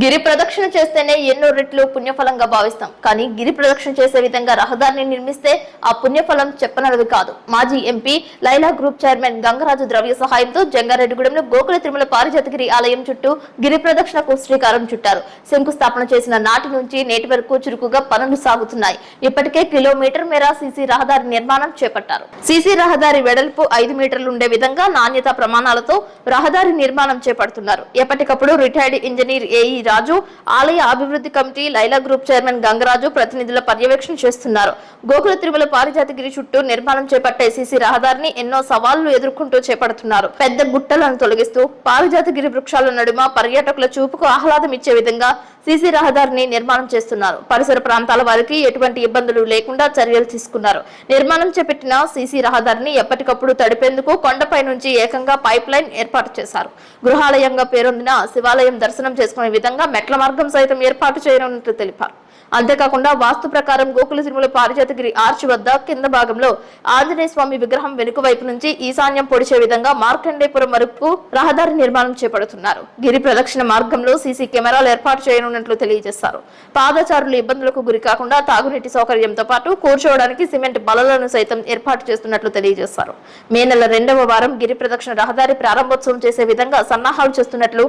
గిరి ప్రదక్షిణ చేస్తేనే ఎన్నో రెట్లు పుణ్యఫలంగా భావిస్తాం. కానీ గిరి ప్రదక్షిణ చేసే విధంగా రహదారిని నిర్మిస్తే ఆ పుణ్యఫలం చెప్పనలవి కాదు. మాజీ MP Laila group chairman Gangaraju ద్రవ్య సహాయంతో జంగారెడ్డిగూడెంలో గోకుల తిరుమల పారిజాతగిరి ఆలయం చుట్టూ గిరి ప్రదక్షిణకు శ్రీకారం చుట్టారు. శంకుస్థాపన చేసిన నాటి నుంచి నేటి వరకు చురుకుగా పనులు సాగుతున్నాయి. ఇప్పటికే కిలోమీటర్ మేర సీసీ రహదారి నిర్మాణం చేపట్టారు. సీసీ రహదారి వెడల్పు ఐదు మీటర్లు ఉండే విధంగా నాణ్యత ప్రమాణాలతో రహదారి నిర్మాణం చేపడుతున్నారు. ఎప్పటికప్పుడు రిటైర్డ్ ఇంజనీర్ ఏఈ రాజు ఆలయ అభివృద్ధి committee Laila group chairman Gangaraju ప్రతినిధుల పర్యవేక్షణ చేస్తున్నారు. గోకుల తిరుమల పారిజాతగిరి చుట్టూ నిర్మాణం చేపట్టే సీసీ రహదారిని ఎన్నో సవాళ్ళు ఎదుర్కొంటూ చేపడుతున్నారు. పెద్ద గుట్టలను తొలగిస్తూ పారిజాతగిరి వృక్షాల నడుమ పర్యాటకుల చూపుకు ఆహ్లాదం ఇచ్చే విధంగా సీసీ రహదారిని నిర్మాణం చేస్తున్నారు. పరిసర ప్రాంతాల వారికి ఎటువంటి ఇబ్బందులు లేకుండా చర్యలు తీసుకున్నారు. నిర్మాణం చేపట్టిన సీసీ రహదారిని ఎప్పటికప్పుడు తడిపేందుకు కొండపై నుంచి ఏకంగా పైప్ లైన్ ఏర్పాటు చేశారు. గృహాలయంగా పేరొందిన శివాలయం దర్శనం చేసుకునే విధంగా మెట్ల మార్గం సైతం ఏర్పాటు చేయనున్నట్లు తెలిపారు. అంతేకాకుండా వాస్తు ప్రకారం గోకుల తిరుమల పారిజాతగిరి ఆర్చ్ వద్ద కింద భాగంలో ఆంజనేయ స్వామి విగ్రహం వెనుక వైపు నుంచి ఈశాన్యం పొడిచే విధంగా మార్కండేపురం వరకు రహదారి నిర్మాణం చేపడుతున్నారు. గిరి ప్రదక్షిణ మార్గంలో సీసీ కెమెరాలు ఏర్పాటు చేయనున్నట్లు తెలియజేశారు. పాదచారులు ఇబ్బందులకు గురి కాకుండా తాగునీటి సౌకర్యంతో పాటు కూర్చోవడానికి సిమెంట్ బలలను సైతం ఏర్పాటు చేస్తున్నట్లు తెలియజేశారు. మే నెల రెండవ వారం గిరి ప్రదక్షిణ రహదారి ప్రారంభోత్సవం చేసే విధంగా సన్నాహాలు చేస్తున్నట్లు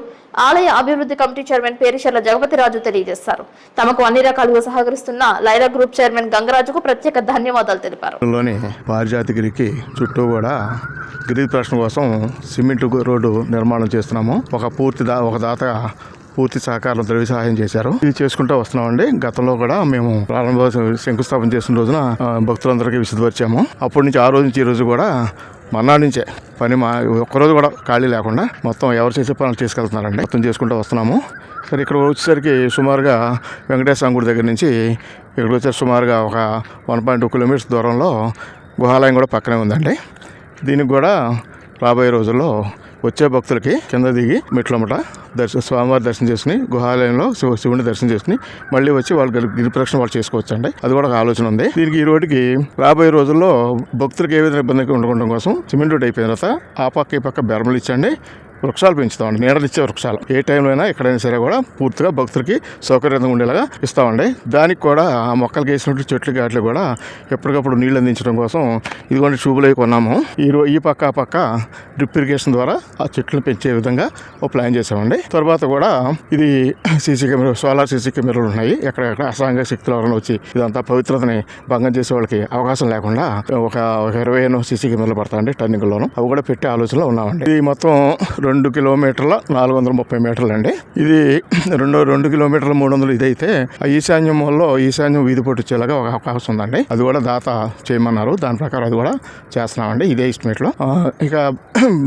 ఆలయ అభివృద్ధి కమిటీ చైర్మన్ పేరిశర్ల జగపతిరాజు తెలియజేశారు. తమకు అన్ని రకాలుగా సహకరిస్తున్న లైరా గ్రూప్ చైర్మన్ గంగరాజుకు ప్రత్యేక ధన్యవాదాలు తెలిపారు. పారిజాతిగిరికి చుట్టూ కూడా గిరి ప్రశ్న కోసం సిమెంట్ రోడ్డు నిర్మాణం చేస్తున్నాము. ఒక పూర్తి దా ఒక దాత పూర్తి సహకారం ద్రవ్య సహాయం చేశారు. ఇది చేసుకుంటూ వస్తున్నామండి. గతంలో కూడా మేము ప్రారంభ శంకుస్థాపన చేసిన రోజున భక్తులందరికీ విసిదపరిచాము అప్పటి నుంచి ఆ రోజు నుంచి ఈ రోజు కూడా మన్నాడు నుంచే పని మా ఒక్కరోజు కూడా ఖాళీ లేకుండా మొత్తం ఎవరు చేసే పనులు తీసుకెళ్తున్నారండి. మొత్తం చేసుకుంటూ వస్తున్నాము. సరే ఇక్కడ వచ్చేసరికి సుమారుగా వెంకటేశ్వర గుడి దగ్గర నుంచి ఇక్కడికి వచ్చేసరికి సుమారుగా ఒక వన్ పాయింట్ టూ కిలోమీటర్స్ దూరంలో గుహాలయం కూడా పక్కనే ఉందండి. దీనికి కూడా రాబోయే రోజుల్లో వచ్చే భక్తులకి కింద దిగి మెట్లమట దర్శన స్వామివారి దర్శనం చేసుకుని గుహాలయంలో శివుడిని శివుని దర్శనం చేసుకుని మళ్ళీ వచ్చి వాళ్ళు గిరి- గిరి ప్రదక్షిణ వాళ్ళు చేసుకోవచ్చు అండి అది కూడా ఒక ఆలోచన ఉంది. దీనికి ఈ రోడ్డుకి రాబోయే రోజుల్లో భక్తులకు ఏ విధంగా ఇబ్బంది ఉండకుండా కోసం సిమెంట్ రోడ్ అయిపోయిన తర్వాత ఆ పక్క ఈ పక్క బెరమలు ఇచ్చండి. వృక్షాలు పెంచుతామండి. నీడలు ఇచ్చే వృక్షాలు. ఏ టైంలో అయినా ఎక్కడైనా సరే కూడా పూర్తిగా భక్తులకి సౌకర్యంగా ఉండేలాగా ఇస్తామండి. దానికి కూడా ఆ మొక్కలకి వేసినట్టు చెట్లు గాట్లు కూడా ఎప్పటికప్పుడు నీళ్ళు అందించడం కోసం ఇదిగోండి ట్యూబులు అవి కొన్నాము. ఈ ఈ పక్క ఆ పక్క డ్రిప్ ఇరిగేషన్ ద్వారా ఆ చెట్లను పెంచే విధంగా ఒక ప్లాన్ చేసామండి తర్వాత కూడా ఇది సీసీ కెమెరా సోలార్ సీసీ కెమెరాలు ఉన్నాయి. ఎక్కడెక్కడ అసాంఘిక శక్తులు ఎవరైనా వచ్చి ఇదంతా పవిత్రతని భంగం చేసే వాళ్ళకి అవకాశం లేకుండా ఒక ఇరవై సీసీ కెమెరాలు పడతాయండి టర్నింగ్లోను. అవి కూడా పెట్టే ఆలోచనలో ఉన్నామండి. ఇది మొత్తం రెండు రెండు కిలోమీటర్ల నాలుగు వందల ముప్పై మీటర్లు అండి ఇది రెండు రెండు కిలోమీటర్ల మూడు వందలు ఇదైతే ఆ ఈశాన్యం వల్ల ఈశాన్యం వీధి పొట్టుచ్చేలాగా ఒక అవకాశం ఉందండి. అది కూడా దాత చేయమన్నారు. దాని ప్రకారం అది కూడా చేస్తున్నామండి ఇదే ఎస్టిమేట్లో. ఇక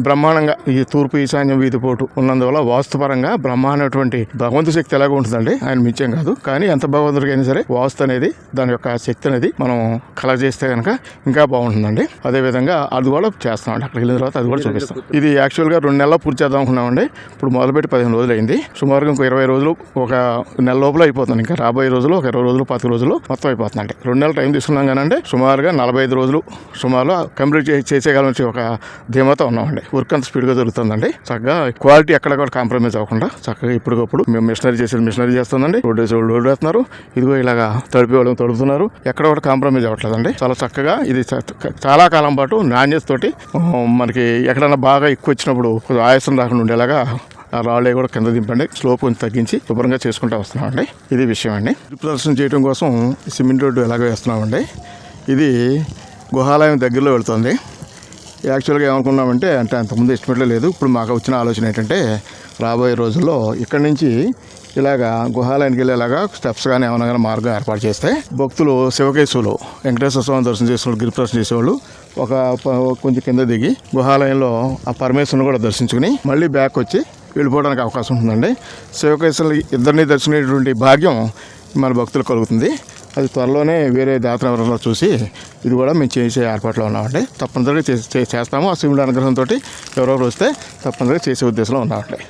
బ్రహ్మాండంగా ఈ తూర్పు ఈశాన్యం వీధి పోటు ఉన్నందువల్ల వాస్తుపరంగా బ్రహ్మాండటువంటి భగవంతు శక్తి ఎలాగ ఉంటుందండి. ఆయన మించేం కాదు. కానీ ఎంత భగవంతుడికైనా సరే వాస్తు అనేది దాని యొక్క శక్తి అనేది మనం కలగజేస్తే కనుక ఇంకా బాగుంటుందండి. అదే విధంగా అది కూడా చేస్తామండి అక్కడికి వెళ్ళిన తర్వాత అది కూడా చూపిస్తాం. ఇది యాక్చువల్గా రెండు నెలల పూర్తి చేద్దాం అనుకున్నామండి. ఇప్పుడు మొదలుపెట్టి పదిహేను రోజులు అయింది సుమారుగా ఇంకో ఇరవై రోజులు ఒక నెల లోపల అయిపోతుంది. ఇంకా రాబోయే రోజులు ఒక ఇరవై రోజులు పది రోజులు మొత్తం అయిపోతుందండి. రెండు నెలలు టైం తీసుకున్నాం కానండి సుమారుగా నలభై ఐదు రోజులు సుమారులో కంప్లీట్ చే- చేసేయగలం ఒక ధీమాతో ఉన్నామండి. వర్క్ అంత స్పీడ్గా జరుగుతుందండి. చక్కగా క్వాలిటీ ఎక్కడ కూడా కాంప్రమైజ్ అవ్వకుండా చక్కగా ఇప్పటికప్పుడు మేము మిషనరీ చేసేది మిషనరీ చేస్తుందండి. రోడ్ వేసే రోడ్ వేస్తున్నారు. ఇదిగో ఇలాగా తడిపి వాళ్ళు తడుపుతున్నారు. ఎక్కడ కూడా కాంప్రమైజ్ అవ్వట్లేదండి. చాలా చక్కగా ఇది చాలా కాలం పాటు నాణ్యత తోటి మనకి ఎక్కడైనా బాగా ఎక్కువ వచ్చినప్పుడు ఆయాసం రాకుండా ఉండేలాగా ఆ రాళ్ళే కూడా కింద దింపండి. స్లోప్ కొంచెం తగ్గించి శుభ్రంగా చేసుకుంటూ వస్తున్నామండి. ఇది విషయం అండి ప్రదర్శన చేయడం కోసం సిమెంట్ రోడ్డు ఎలాగో వేస్తున్నామండి. ఇది గుహాలయం దగ్గరలో వెళుతుంది. యాక్చువల్గా ఏమనుకున్నామంటే అంటే అంతకుముందు ఎస్టిమేట్లో లేదు. ఇప్పుడు మాకు వచ్చిన ఆలోచన ఏంటంటే రాబోయే రోజుల్లో ఇక్కడి నుంచి ఇలాగా గుహాలయానికి వెళ్ళేలాగా స్టెప్స్ కానీ ఏమైనా కానీ మార్గం ఏర్పాటు చేస్తే భక్తులు శివకేశులు వెంకటేశ్వర స్వామి దర్శనం చేసేవాళ్ళు గిరి ప్రదర్శన చేసేవాళ్ళు ఒక కొంచెం కింద దిగి గుహాలయంలో ఆ పరమేశ్వరుని కూడా దర్శించుకుని మళ్ళీ బ్యాక్ వచ్చి వెళ్ళిపోవడానికి అవకాశం ఉంటుందండి శివకేశవులు ఇద్దరిని దర్శించేటువంటి భాగ్యం మన భక్తులు కలుగుతుంది. అది త్వరలోనే వేరే దాతనవరంలో చూసి ఇది కూడా మేము చేసే ఏర్పాట్లో ఉన్నామండి. తప్పనిసరిగా చేసి చేస్తాము. ఆ శివుడి అనుగ్రహంతో ఎవరెవరు వస్తే తప్పనిసరిగా చేసే ఉద్దేశంలో ఉన్నామండి.